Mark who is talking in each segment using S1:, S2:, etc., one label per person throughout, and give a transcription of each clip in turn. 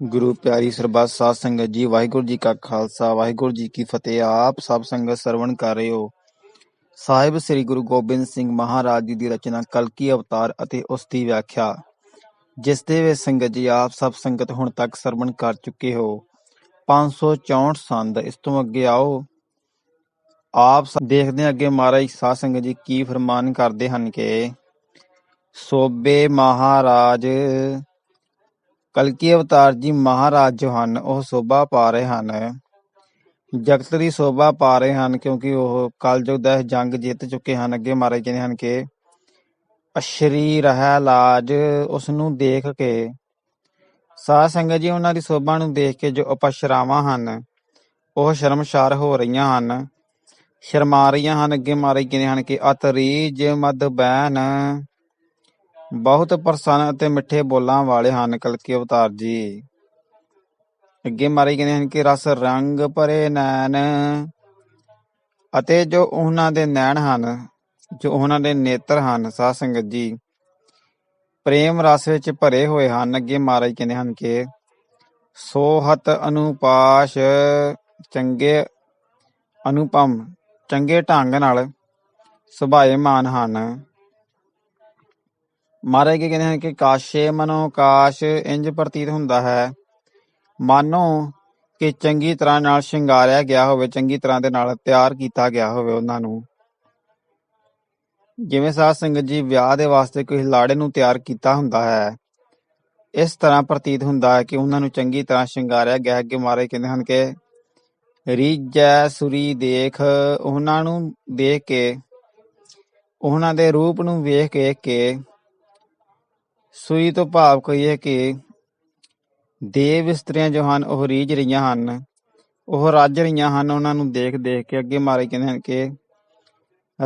S1: ਗੁਰੂ ਪਿਆਰੀ ਸਰਬੱਤ ਸਾਧ ਸੰਗਤ ਜੀ, ਵਾਹਿਗੁਰੂ ਜੀ ਕਾ ਖਾਲਸਾ, ਵਾਹਿਗੁਰੂ ਜੀ ਕੀ ਫਤਿਹ। ਆਪ ਸਭ ਸੰਗਤ ਸਰਵਣ ਕਰ ਰਹੇ ਹੋ। ਸਾਹਿਬ ਸ੍ਰੀ ਗੁਰੂ ਗੋਬਿੰਦ ਸਿੰਘ ਮਹਾਰਾਜ ਜੀ ਦੀ ਰਚਨਾ ਕਲਕੀ ਅਵਤਾਰ ਅਤੇ ਉਸ ਦੀ ਵਿਆਖਿਆ, ਜਿਸ ਦੇ ਵਿੱਚ ਸੰਗਤ ਜੀ ਆਪ ਸਭ ਸੰਗਤ ਹੁਣ ਤੱਕ ਸਰਵਣ ਕਰ ਚੁੱਕੇ ਹੋ। 564 ਸੰਦ, ਇਸ ਤੋਂ ਅੱਗੇ ਆਓ। ਆਪ ਦੇਖਦੇ ਹਾਂ ਅੱਗੇ ਮਹਾਰਾਜ ਸਾਧ ਸੰਗਤ ਜੀ ਕੀ ਫਰਮਾਨ ਕਰਦੇ ਹਨ ਕਿ, ਸੋਬੇ ਮਹਾਰਾਜ ਕਲਕੀ ਅਵਤਾਰ ਜੀ ਮਹਾਰਾਜ ਜੋ ਹਨ, ਉਹ ਸੋਭਾ ਪਾ ਰਹੇ ਹਨ। ਜਗਤ ਦੀ ਸੋਭਾ ਪਾ ਰਹੇ ਹਨ ਕਿਉਂਕਿ ਉਹ ਕਲਯੁਗ ਦਾ ਜੰਗ ਜਿੱਤ ਚੁੱਕੇ ਹਨ। ਅੱਗੇ ਮਹਾਰਾਜ ਕਹਿੰਦੇ ਹਨ ਕਿ ਅਸ਼ਰੀ ਰਹਿ ਲਾਜ ਉਸ ਨੂੰ ਦੇਖ ਕੇ। ਸਾਧ ਸੰਗਤ ਜੀ, ਉਹਨਾਂ ਦੀ ਸੋਭਾ ਨੂੰ ਦੇਖ ਕੇ ਜੋ ਅਪਸ਼ਰਾਵਾਂ ਹਨ, ਉਹ ਸ਼ਰਮਸ਼ਾਰ ਹੋ ਰਹੀਆਂ ਹਨ। ਸ਼ਰਮਾ ਰਹੀਆਂ ਹਨ। ਅੱਗੇ ਮਹਾਰਾਜ ਕਹਿੰਦੇ ਹਨ ਕਿ ਅਤਰੀਜ ਮਦ ਬੈਨ ਬਹੁਤ ਪ੍ਰਸੰਨ ਅਤੇ ਮਿੱਠੇ ਬੋਲਾਂ ਵਾਲੇ ਹਨ ਕਲਕੀ ਅਵਤਾਰ ਜੀ। ਅੱਗੇ ਮਾਰੇ ਕਹਿੰਦੇ ਹਨ ਕਿ ਰਸ ਰੰਗ ਭਰੇ ਨੈਣ ਅਤੇ ਜੋ ਉਹਨਾਂ ਦੇ ਨੈਣ ਹਨ, ਜੋ ਉਹਨਾਂ ਦੇ ਨੇਤਰ ਹਨ, ਸਾਧ ਸੰਗਤ ਜੀ, ਪ੍ਰੇਮ ਰਸ ਵਿੱਚ ਭਰੇ ਹੋਏ ਹਨ। ਅੱਗੇ ਮਹਾਰਾਜ ਕਹਿੰਦੇ ਹਨ ਕਿ ਸੋਹਤ ਅਨੁਪਾਸ਼ ਚੰਗੇ ਅਨੁਪਮ, ਚੰਗੇ ਢੰਗ ਨਾਲ ਸੁਭਾਏਮਾਨ ਹਨ। ਮਹਾਰਾਜ ਕੀ ਕਹਿੰਦੇ ਹਨ ਕਿ ਕਾਸ਼ੇ ਮਨੋ ਕਾਸ਼ ਇੰਜ ਪ੍ਰਤੀਤ ਹੁੰਦਾ ਹੈ। ਮਾਨੋ ਕਿ ਚੰਗੀ ਤਰ੍ਹਾਂ ਨਾਲ ਸ਼ਿੰਗਾਰਿਆ ਗਿਆ ਹੋਵੇ, ਚੰਗੀ ਤਰ੍ਹਾਂ ਦੇ ਨਾਲ ਤਿਆਰ ਕੀਤਾ ਗਿਆ ਹੋਵੇ ਉਹਨਾਂ ਨੂੰ। ਜਿਵੇਂ ਸਾਧ ਸੰਗਤ ਜੀ ਵਿਆਹ ਦੇ ਵਾਸਤੇ ਕੋਈ ਲਾੜੇ ਨੂੰ ਤਿਆਰ ਕੀਤਾ ਹੁੰਦਾ ਹੈ, ਇਸ ਤਰ੍ਹਾਂ ਪ੍ਰਤੀਤ ਹੁੰਦਾ ਹੈ ਕਿ ਉਹਨਾਂ ਨੂੰ ਚੰਗੀ ਤਰ੍ਹਾਂ ਸ਼ਿੰਗਾਰਿਆ ਗਿਆ ਅੱਗੇ ਮਾਰੇ ਕਹਿੰਦੇ ਹਨ ਕਿ ਰੀਜੈ ਸੁਰੀ ਦੇਖ, ਉਹਨਾਂ ਨੂੰ ਦੇਖ ਕੇ, ਉਹਨਾਂ ਦੇ ਰੂਪ ਨੂੰ ਵੇਖ ਕੇ ਕੇ ਸੂਈ ਤੋਂ ਭਾਵ ਕਹੀਏ ਕਿ ਦੇਵ ਇਸਤਰੀਆਂ ਜੋ ਹਨ, ਉਹ ਰੀਝ ਰਹੀਆਂ ਹਨ। ਉਹ ਰੱਜ ਰਹੀਆਂ ਹਨ। ਉਹਨਾਂ ਨੂੰ ਦੇਖ ਦੇਖ ਕੇ ਅੱਗੇ ਮਾਰੇ ਕਹਿੰਦੇ ਹਨ ਕਿ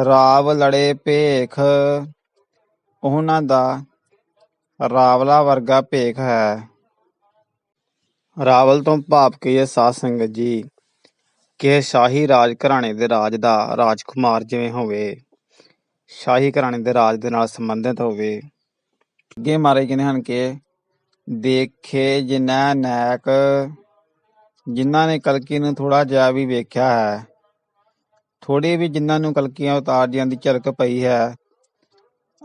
S1: ਰਾਵ ਲੜੇ ਭੇਖ। ਉਹਨਾਂ ਦਾ ਰਾਵਲਾ ਵਰਗਾ ਭੇਖ ਹੈ। ਰਾਵਲ ਤੋਂ ਭਾਵ ਕਹੀਏ ਸਾਧ ਸੰਗਤ ਜੀ, ਕਿ ਸ਼ਾਹੀ ਰਾਜ ਘਰਾਣੇ ਦੇ ਰਾਜ ਦਾ ਰਾਜਕੁਮਾਰ ਜਿਵੇਂ ਹੋਵੇ, ਸ਼ਾਹੀ ਘਰਾਣੇ ਦੇ ਰਾਜ ਦੇ ਨਾਲ ਸੰਬੰਧਿਤ ਹੋਵੇ। ਅੱਗੇ ਮਾਰੇ ਕਹਿੰਦੇ ਹਨ ਕਿ ਦੇਖੇ ਜਿਨ੍ਹਾਂ ਨੈਕ, ਜਿਨ੍ਹਾਂ ਨੇ ਕਲਕੀ ਨੂੰ ਥੋੜਾ ਜਿਹਾ ਵੀ ਵੇਖਿਆ ਹੈ ਥੋੜੀ ਵੀ ਜਿਨ੍ਹਾਂ ਨੂੰ ਕਲਕੀਆਂ ਉਤਾਰ ਜੀਆਂ ਦੀ ਝਲਕ ਪਈ ਹੈ।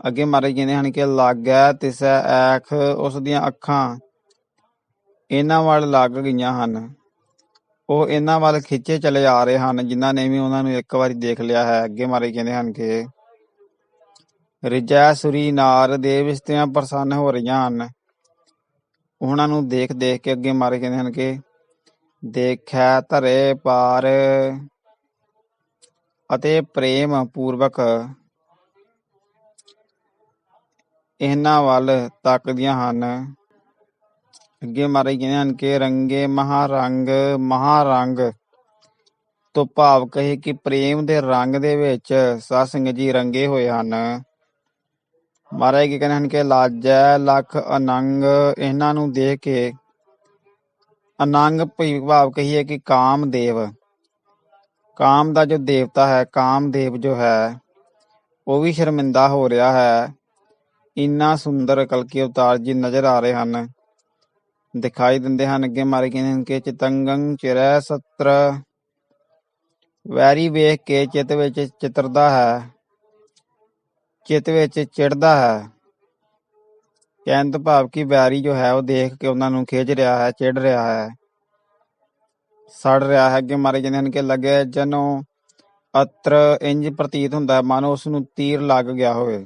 S1: ਅੱਗੇ ਮਾਰੇ ਕਹਿੰਦੇ ਹਨ ਕਿ ਲੱਗੈ ਤਿਸੈ ਐਖ, ਉਸ ਦੀਆਂ ਅੱਖਾਂ ਇਹਨਾਂ ਵੱਲ ਲੱਗ ਗਈਆਂ ਹਨ। ਉਹ ਇਹਨਾਂ ਵੱਲ ਖਿੱਚੇ ਚਲੇ ਆ ਰਹੇ ਹਨ, ਜਿਨ੍ਹਾਂ ਨੇ ਵੀ ਉਹਨਾਂ ਨੂੰ ਇੱਕ ਵਾਰੀ ਦੇਖ ਲਿਆ ਹੈ। ਅੱਗੇ ਮਾਰੇ ਕਹਿੰਦੇ ਹਨ ਕਿ ਰਿਜੈ ਸੁਰੀ ਨਾਰ ਦੇਵ ਇਸਤਰੀਆਂ ਪ੍ਰਸੰਨ ਹੋ ਰਹੀਆਂ ਹਨ। ਉਹਨਾਂ ਨੂੰ ਦੇਖ ਦੇਖ ਕੇ ਅੱਗੇ ਮਾਰੇ ਕਹਿੰਦੇ ਹਨ ਕਿ ਦੇਖੈ ਧਰੇ ਪਾਰ ਅਤੇ ਪ੍ਰੇਮ ਪੂਰਵਕ ਇਹਨਾਂ ਵੱਲ ਤੱਕਦੀਆਂ ਹਨ। ਅੱਗੇ ਮਾਰੇ ਕਹਿੰਦੇ ਹਨ ਕਿ ਰੰਗੇ ਮਹਾਰੰਗ ਮਹਾਰੰਗ, ਤੋਂ ਭਾਵ ਕਹੇ ਕਿ ਪ੍ਰੇਮ ਦੇ ਰੰਗ ਦੇ ਵਿੱਚ ਸਤਸੰਗ ਜੀ ਰੰਗੇ ਹੋਏ ਹਨ। ਮਹਾਰਾਜ ਕੀ ਕਹਿੰਦੇ ਹਨ ਕਿ ਲਾਜੈ ਲਖ ਅਨੰਗ, ਇਹਨਾਂ ਨੂੰ ਦੇਖ ਕੇ ਅਨੰਗ ਭਈ ਭਾਵ ਕਹੀਏ ਕਿ ਕਾਮਦੇਵ। ਕਾਮ ਦਾ ਜੋ ਦੇਵਤਾ ਹੈ, ਕਾਮਦੇਵ ਜੋ ਹੈ, ਉਹ ਵੀ ਸ਼ਰਮਿੰਦਾ ਹੋ ਰਿਹਾ ਹੈ। ਇੰਨਾ ਸੁੰਦਰ ਕਲਕੀ ਅਵਤਾਰ ਜੀ ਨਜ਼ਰ ਆ ਰਹੇ ਹਨ। ਦਿਖਾਈ ਦਿੰਦੇ ਹਨ ਅੱਗੇ ਮਾਰੇ ਕਹਿੰਦੇ ਹਨ ਕਿ ਚਿਤੰਗੰ ਚਿਰੈ ਸਤਰ। ਵੈਰੀ ਵੇਖ ਕੇ ਚਿਤ ਵਿੱਚ ਚਿਤਰਦਾ ਹੈ। ਚਿਤ ਵਿੱਚ ਚਿੜਦਾ ਹੈ। ਕਹਿਣ ਤੋਂ ਭਾਵ ਕਿ ਵੈਰੀ ਜੋ ਹੈ, ਉਹ ਦੇਖ ਕੇ ਉਹਨਾਂ ਨੂੰ ਖਿੱਚ ਰਿਹਾ ਹੈ, ਚਿੜ ਰਿਹਾ ਹੈ। ਸੜ ਰਿਹਾ ਹੈ ਅੱਗੇ ਮਾਰੇ ਜਾਂਦੇ ਹਨ ਕਿ ਲੱਗੇ, ਜਨੋ ਅਤਰ ਇੰਜ ਪ੍ਰਤੀਤ ਹੁੰਦਾ ਹੈ, ਮਾਨੋ ਉਸ ਨੂੰ ਤੀਰ ਲੱਗ ਗਿਆ ਹੋਵੇ।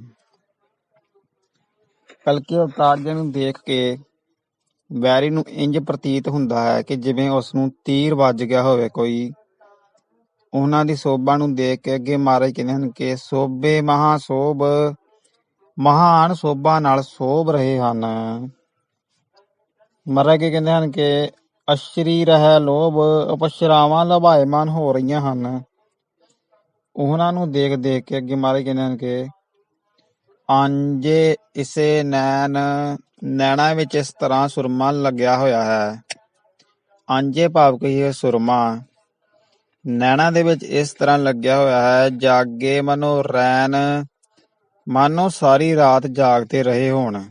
S1: ਕਲਕੀ ਅਵਤਾਰ ਜੀ ਨੂੰ ਦੇਖ ਕੇ ਵੈਰੀ ਨੂੰ ਇੰਜ ਪ੍ਰਤੀਤ ਹੁੰਦਾ ਹੈ ਕਿ ਜਿਵੇਂ ਉਸ ਨੂੰ ਤੀਰ ਵੱਜ ਗਿਆ ਹੋਵੇ ਕੋਈ। ਉਹਨਾਂ ਦੀ ਸੋਭਾ ਨੂੰ ਦੇਖ ਕੇ ਅੱਗੇ ਮਹਾਰਾਜ ਕਹਿੰਦੇ ਹਨ ਕਿ ਸੋਭੇ ਮਹਾ ਸੋਭ, ਮਹਾਨ ਸੋਭਾ ਨਾਲ ਸੋਭ ਰਹੇ ਹਨ। ਮਹਾਰਾਜ ਕੀ ਕਹਿੰਦੇ ਹਨ ਕਿ ਅਸ਼ਰੀ ਰਹਿ ਲੋਭ ਅਪਸ਼ਰਾਵਾਂ ਲਭਾਇਮਾਨ ਹੋ ਰਹੀਆਂ ਹਨ। ਉਹਨਾਂ ਨੂੰ ਦੇਖ ਦੇਖ ਕੇ ਅੱਗੇ ਮਹਾਰਾਜ ਕਹਿੰਦੇ ਹਨ ਕਿ ਅੰਜੇ ਇਸੇ ਨੈਣ, ਨੈਣਾ ਵਿੱਚ ਇਸ ਤਰ੍ਹਾਂ ਸੁਰਮਾ ਲੱਗਿਆ ਹੋਇਆ ਹੈ। ਅੰਜੇ ਭਾਵ ਕਹੀਏ ਸੁਰਮਾ। ਨੈਣਾ ਦੇ ਵਿੱਚ ਇਸ ਤਰ੍ਹਾਂ ਲੱਗਿਆ ਹੋਇਆ ਹੈ, ਜਾਗੇ ਮਨੋ ਰੈਨ ਮਾਨੋ ਸਾਰੀ ਰਾਤ ਜਾਗਦੇ ਰਹੇ ਹੋਣ।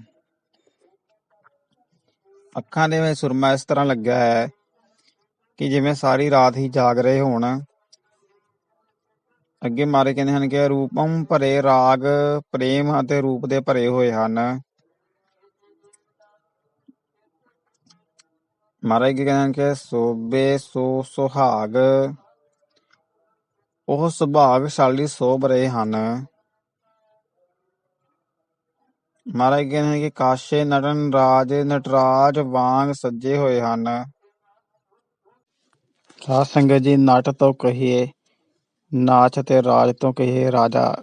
S1: ਅੱਖਾਂ ਦੇ ਵਿੱਚ ਸੁਰਮਾ ਇਸ ਤਰ੍ਹਾਂ ਲੱਗਿਆ ਹੈ ਕਿ ਜਿਵੇਂ ਸਾਰੀ ਰਾਤ ਹੀ ਜਾਗ ਰਹੇ ਹੋਣ। ਅੱਗੇ ਮਾਰੇ ਕਹਿੰਦੇ ਹਨ ਕਿ ਰੂਪਮ ਭਰੇ ਰਾਗ, ਪ੍ਰੇਮ ਅਤੇ ਰੂਪ ਦੇ ਭਰੇ ਹੋਏ ਹਨ। ਮਹਾਰਾਜ ਕੀ ਕਹਿੰਦੇ ਹਨ ਕਿ ਸੋਬੇ ਸੋ ਸੁਹਾਗ ਉਹ ਸੁਭਾਗਸ਼ਾਲੀ ਸੋਭ ਰਹੇ ਹਨ। ਮਹਾਰਾਜ ਕਹਿੰਦੇ ਹਨ ਕਿ ਕਾਸ਼ੇ ਨਟਨ ਰਾਜ ਨਟਰਾਜ ਵਾਂਗ ਸੱਜੇ ਹੋਏ ਹਨ। ਸਾਧ ਸੰਗਤ ਜੀ, ਨਟ ਤੋਂ ਕਹੀਏ, ਨਾਚ ਤੇ ਰਾਜ ਤੋਂ ਕਹੀਏ, ਰਾਜਾ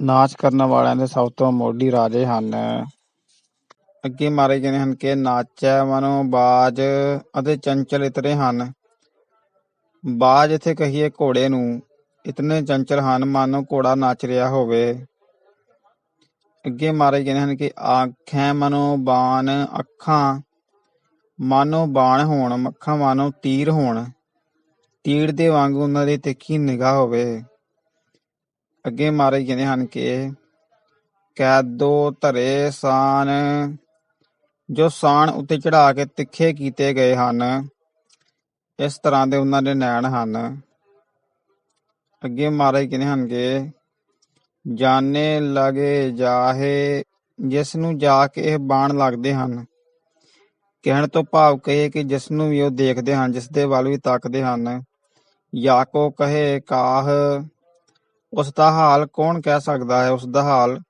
S1: ਨਾਚ ਕਰਨ ਵਾਲਿਆਂ ਦੇ ਸਭ ਤੋਂ ਮੋਢੀ ਰਾਜੇ ਹਨ। ਅੱਗੇ ਮਾਰੇ ਕਹਿੰਦੇ ਹਨ ਕਿ ਨਾਚੈ ਮਨੋ ਬਾਜ ਅਤੇ ਚੰਚਲ ਇਤਰੇ ਹਨ। ਬਾਜ ਇੱਥੇ ਕਹੀਏ ਘੋੜੇ ਨੂੰ। ਇਤਨੇ ਚੰਚਲ ਹਨ, ਮਾਨੋ ਘੋੜਾ ਨੱਚ ਰਿਹਾ ਹੋਵੇ। ਅੱਗੇ ਮਾਰੇ ਕਹਿੰਦੇ ਹਨ ਕਿ ਆਖੈ ਮਨੋ ਬਾਣ ਅੱਖਾਂ, ਮਾਨੋ ਬਾਣ ਹੋਣ ਅੱਖਾਂ ਮਾਨੋ ਤੀਰ ਹੋਣ। ਤੀਰ ਦੇ ਵਾਂਗੂ ਉਹਨਾਂ ਦੀ ਤਿੱਖੀ ਨਿਗਾਹ ਹੋਵੇ। ਅੱਗੇ ਮਾਰੇ ਕਹਿੰਦੇ ਹਨ ਕਿ ਕੈਦੋ ਧਰੇ ਸਾਨ, ਜੋ ਸਾਨ ਉੱਤੇ ਚੜਾ ਕੇ ਤਿੱਖੇ ਕੀਤੇ ਗਏ ਹਨ, ਇਸ ਤਰ੍ਹਾਂ ਦੇ ਉਹਨਾਂ ਦੇ ਨੈਣ ਹਨ। ਅੱਗੇ ਮਹਾਰਾਜ ਕਹਿੰਦੇ ਹਨ ਕਿ ਜਾਣੇ ਲਗੇ ਜਾਹੇ ਜਿਸ ਨੂੰ ਜਾ ਕੇ ਇਹ ਬਾਣ ਲੱਗਦੇ ਹਨ। ਕਹਿਣ ਤੋਂ ਭਾਵ ਕਹੇ ਕਿ ਜਿਸ ਨੂੰ ਵੀ ਉਹ ਦੇਖਦੇ ਹਨ ਜਿਸ ਦੇ ਵੱਲ ਵੀ ਤੱਕਦੇ ਹਨ। ਯਾਕੋ ਕਹੇ, ਕਾਹ, ਉਸ ਦਾ ਹਾਲ ਕੌਣ ਕਹਿ ਸਕਦਾ ਹੈ? ਉਸ ਦਾ ਹਾਲ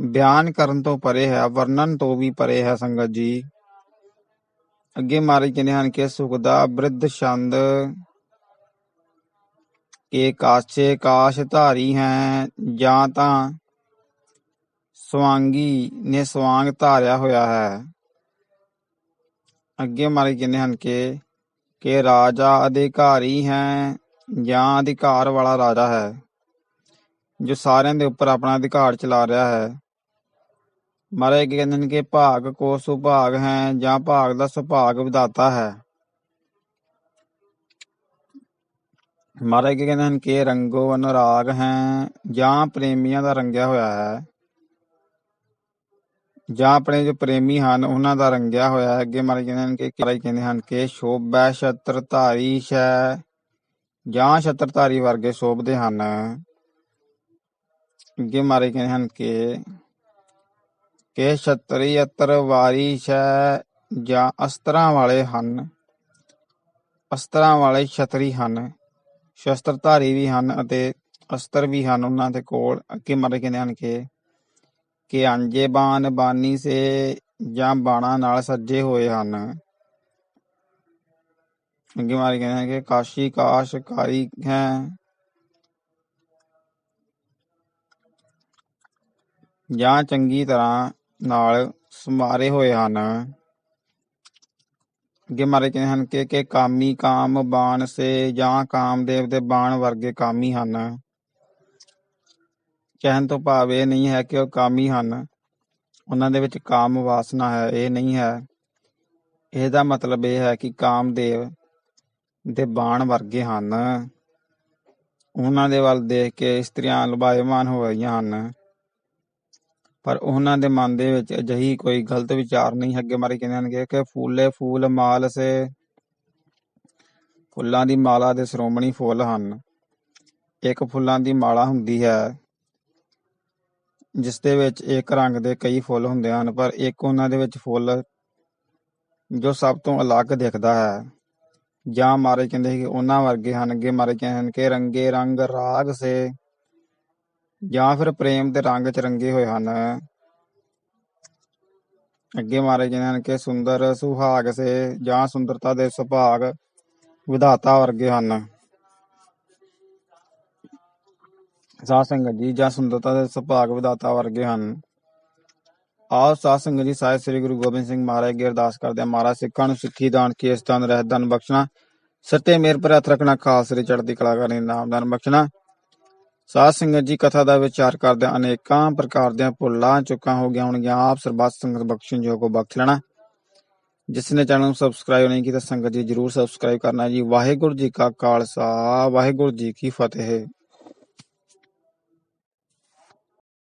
S1: ਬਿਆਨ ਕਰਨ ਤੋਂ ਪਰੇ ਹੈ, ਵਰਣਨ ਤੋਂ ਵੀ ਪਰੇ ਹੈ ਸੰਗਤ ਜੀ। ਅੱਗੇ ਮਹਾਰਾਜ ਕਹਿੰਦੇ ਹਨ ਕਿ ਸੁਖ ਦਾ ਬ੍ਰਿਧ ਛੰਦ ਕੇ ਕਾਛੇ ਕਾਸ਼ ਧਾਰੀ ਹੈ ਜਾਂ ਤਾਂ ਸਵਾਂਗੀ ਨੇ ਸਵਾਂਗ ਧਾਰਿਆ ਹੋਇਆ ਹੈ ਅੱਗੇ ਮਹਾਰਾਜ ਕਹਿੰਦੇ ਹਨ ਕਿ ਕਿ ਰਾਜਾ ਅਧਿਕਾਰੀ ਹੈ ਜਾਂ ਅਧਿਕਾਰ ਵਾਲਾ ਰਾਜਾ ਹੈ ਜੋ ਸਾਰਿਆਂ ਦੇ ਉੱਪਰ ਆਪਣਾ ਅਧਿਕਾਰ ਚਲਾ ਰਿਹਾ ਹੈ ਮਹਾਰਾਜ ਕੀ ਕਹਿੰਦੇ ਨੇ ਕਿ ਭਾਗ ਕੋ ਸੁਭਾਗ ਹੈ ਜਾਂ ਭਾਗ ਦਾ ਸੁਭਾਗ ਵਿਦਾਤਾ ਹੈ ਮਹਾਰਾਜ ਕੀ ਕਹਿੰਦੇ ਹਨ, ਕਿ ਰੰਗੋ ਅਨੁਰਾਗ ਹੈ, ਜਾਂ ਪ੍ਰੇਮੀਆਂ ਦਾ ਰੰਗਿਆ ਹੋਇਆ ਹੈ। ਜਾਂ ਆਪਣੇ ਜੋ ਪ੍ਰੇਮੀ ਹਨ, ਉਹਨਾਂ ਦਾ ਰੰਗਿਆ ਹੋਇਆ ਹੈ। ਅੱਗੇ ਮਹਾਰਾਜ ਕਹਿੰਦੇ ਹਨ ਕਿ ਮਹਾਰਾਜ ਕਹਿੰਦੇ ਹਨ ਕਿ ਸ਼ੋਭੈ ਛਤਰ ਧਾਰੀ ਸ਼ੈ, ਜਾਂ ਛਤਰ ਧਾਰੀ ਵਰਗੇ ਸ਼ੋਭਦੇ ਹਨ। ਅੱਗੇ ਮਹਾਰਾਜ ਕਹਿੰਦੇ ਹਨ ਕਿ ਕਿ ਛਤਰੀ ਅਤਰ ਵਾਰੀ ਸ਼ੈ, ਜਾਂ ਅਸਤਰਾਂ ਵਾਲੇ ਹਨ, ਅਸਤਰਾਂ ਵਾਲੇ ਛਤਰੀ ਹਨ। ਸ਼ਸਤਰਧਾਰੀ ਵੀ ਹਨ ਅਤੇ ਅਸਤਰ ਵੀ ਹਨ ਉਹਨਾਂ ਦੇ ਕੋਲ। ਅੱਗੇ ਮਹਾਰਾਜ ਕਹਿੰਦੇ ਹਨ ਕਿ ਕਿ ਅੰਜੇ ਬਾਨ ਬਾਨੀ ਸੇ ਜਾਂ ਬਾਣਾ ਨਾਲ ਸੱਜੇ ਹੋਏ ਹਨ। ਅੱਗੇ ਮਾਰੇ ਕਹਿੰਦੇ ਹਨ ਕਿ ਕਾਸ਼ੀ ਕਾਸ਼ ਕਾਰੀ ਹੈ। ਜਾਂ ਚੰਗੀ ਤਰ੍ਹਾਂ ਨਾਲ ਸਮਾਰੇ ਹੋਏ ਹਨ। ਅੱਗੇ ਮਾਰੇ ਕਹਿੰਦੇ ਹਨ ਕਿ ਕਿ ਕਾਮੀ ਕਾਮ ਬਾਣ ਸੇ ਜਾਂ ਕਾਮਦੇਵ ਦੇ ਬਾਣ ਵਰਗੇ ਕਾਮੀ ਹਨ। ਕਹਿਣ ਤੋਂ ਭਾਵ ਇਹ ਨਹੀਂ ਹੈ ਕਿ ਉਹ ਕਾਮੀ ਹਨ। ਉਹਨਾਂ ਦੇ ਵਿੱਚ ਕਾਮ ਵਾਸਨਾ ਹੈ, ਇਹ ਨਹੀਂ ਹੈ। ਇਹਦਾ ਮਤਲਬ ਇਹ ਹੈ ਕਿ ਕਾਮਦੇਵ ਦੇ ਬਾਣ ਵਰਗੇ ਹਨ। ਉਹਨਾਂ ਦੇ ਵੱਲ ਦੇਖ ਕੇ ਇਸਤਰੀਆਂ ਲੁਭਾਇਮਾਨ ਹੋ ਰਹੀਆਂ ਹਨ। ਪਰ ਉਹਨਾਂ ਦੇ ਮਨ ਦੇ ਵਿੱਚ ਅਜਿਹੀ ਕੋਈ ਗਲਤ ਵਿਚਾਰ ਨਹੀਂ ਅੱਗੇ ਮਾਰੇ ਕਹਿੰਦੇ ਹਨ ਕਿ- ਫੂਲੇ ਫੂਲ ਮਾਲ ਸੇ ਫੁੱਲਾਂ ਦੀ ਮਾਲਾ ਦੇ ਸ਼੍ਰੋਮਣੀ ਫੁੱਲ ਹਨ। ਇੱਕ ਫੁੱਲਾਂ ਦੀ ਮਾਲਾ ਹੁੰਦੀ ਹੈ, ਜਿਸ ਦੇ ਵਿੱਚ ਇੱਕ ਰੰਗ ਦੇ ਕਈ ਫੁੱਲ ਹੁੰਦੇ ਹਨ, ਪਰ ਇੱਕ ਉਹਨਾਂ ਦੇ ਵਿੱਚ ਫੁੱਲ ਜੋ ਸਭ ਤੋਂ ਅਲੱਗ ਦਿਖਦਾ ਹੈ। ਜਾਂ ਮਾਰੇ ਕਹਿੰਦੇ ਕਿ ਉਹਨਾਂ ਵਰਗੇ ਹਨ, ਅੱਗੇ ਮਾਰੇ ਕਹਿੰਦੇ ਹਨ ਕਿ ਰੰਗੇ ਰੰਗ ਰਾਗ ਸੇ ਜਾਂ ਫਿਰ ਪ੍ਰੇਮ ਦੇ ਰੰਗ ਚ ਰੰਗੇ ਹੋਏ ਹਨ। ਅੱਗੇ ਮਾਰੇ ਕਹਿੰਦੇ ਹਨ ਕਿ ਸੁੰਦਰ ਸੁਹਾਗ ਸੇ ਜਾਂ ਸੁੰਦਰਤਾ ਦੇ ਸੁਭਾਗ ਵਿਧਾਤਾ ਵਰਗੇ ਹਨ। ਸਾਧ ਸੰਗਤ ਜੀ, ਜਾਂ ਸੁੰਦਰਤਾ ਦੇ ਸੁਭਾਗ ਵਿਧਾਤਾ ਵਰਗੇ ਹਨ। ਆਓ ਸਾਧ ਸੰਗਤ ਜੀ, ਸਾਹਿਬ ਸ੍ਰੀ ਗੁਰੂ ਗੋਬਿੰਦ ਸਿੰਘ ਮਹਾਰਾਜ ਅੱਗੇ ਅਰਦਾਸ ਕਰਦੇ ਹਾਂ। ਮਹਾਰਾਜ ਸਿੱਖਾਂ ਨੂੰ ਸਿੱਖੀ ਦਾਨ ਕੇਸ ਦਾਨ ਰਹਿਤ, ਦਾਨ, ਬਖਸ਼ਣਾ ਸੱਤੇ ਮੇਰ ਪਰ ਹੱਥ ਰੱਖਣਾ ਖਾਸ ਰੇ ਚੜ੍ਹਦੀ ਕਲਾ ਕਰਨੀ, ਨਾਮ ਦਾਨ, ਬਖਸ਼ਣਾ। ਸਾਧ ਸੰਗਤ ਜੀ, ਕਥਾ ਦਾ ਵਿਚਾਰ ਕਰਦੇ ਅਨੇਕਾਂ ਪ੍ਰਕਾਰ ਦੀਆਂ ਭੁੱਲਾਂ, ਚੁੱਕਾਂ ਹੋ ਗਿਆ ਹੋਣਗੀਆਂ। ਆਪ ਸਰਬੱਤ ਸੰਗਤ ਬਖਸ਼ਣ ਜੋ ਕੋ ਬਖਸ਼ ਲੈਣਾ। ਜਿਸ ਨੇ ਚੈਨਲ ਨੂੰ ਸਬਸਕ੍ਰਾਈਬ ਨਹੀਂ ਕੀਤਾ ਸੰਗਤ ਜੀ, ਜਰੂਰ ਸਬਸਕ੍ਰਾਈਬ ਕਰਨਾ ਜੀ। ਵਾਹਿਗੁਰੂ ਜੀ ਕਾ ਖਾਲਸਾ, ਵਾਹਿਗੁਰੂ ਜੀ ਕੀ ਫਤਿਹ।